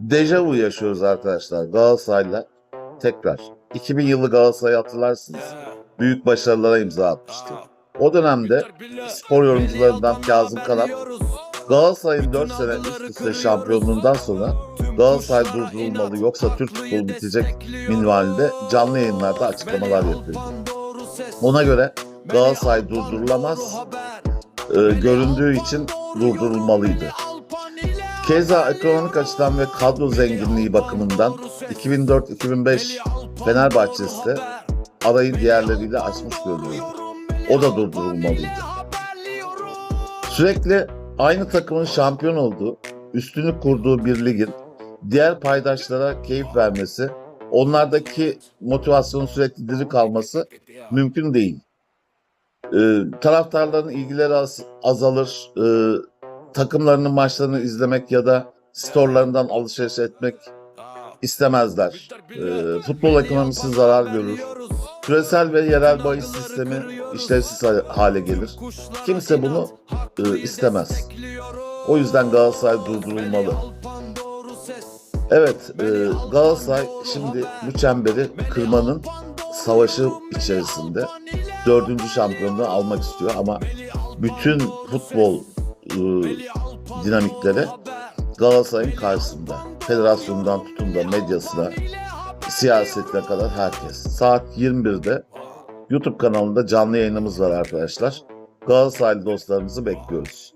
Dejavu yaşıyoruz arkadaşlar Galatasaray'la. Tekrar. 2000 yılı Galatasaray'ı hatırlarsınız. Büyük başarılara imza atmıştı. O dönemde spor yorumcularından Kazım Kanat Galatasaray'ın 4 sene üst üste şampiyonluğundan sonra Galatasaray durdurulmalı yoksa Türk futbolu bitecek minvalinde canlı yayınlarda açıklamalar yapıyordu. Ona göre Galatasaray durdurulamaz, e, göründüğü için durdurulmalıydı. Keza ekonomik açıdan ve kadro zenginliği bakımından 2004-2005 Fenerbahçesi arayı diğerleriyle açmış görünüyordu. O da durdurulmalıydı. Sürekli aynı takımın şampiyon olduğu, üstünlük kurduğu bir ligin diğer paydaşlara keyif vermesi, onlardaki motivasyonun sürekli diri kalması mümkün değil. Ee, taraftarların ilgileri az- azalır, ee, takımlarının maçlarını izlemek ya da storlarından alışveriş etmek istemezler. Ee, futbol ekonomisi zarar görür. Küresel ve yerel bahis sistemi işlevsiz ha- hale gelir. Kimse bunu e, istemez. O yüzden Galatasaray durdurulmalı. Evet, e, Galatasaray şimdi bu çemberi kırmanın savaşı içerisinde dördüncü şampiyonluğu almak istiyor ama bütün futbol e, dinamiklere Galatasaray'ın karşısında. Federasyondan tutun da medyasına, siyasetine kadar herkes. Saat 21'de YouTube kanalında canlı yayınımız var arkadaşlar. Galatasaraylı dostlarımızı bekliyoruz.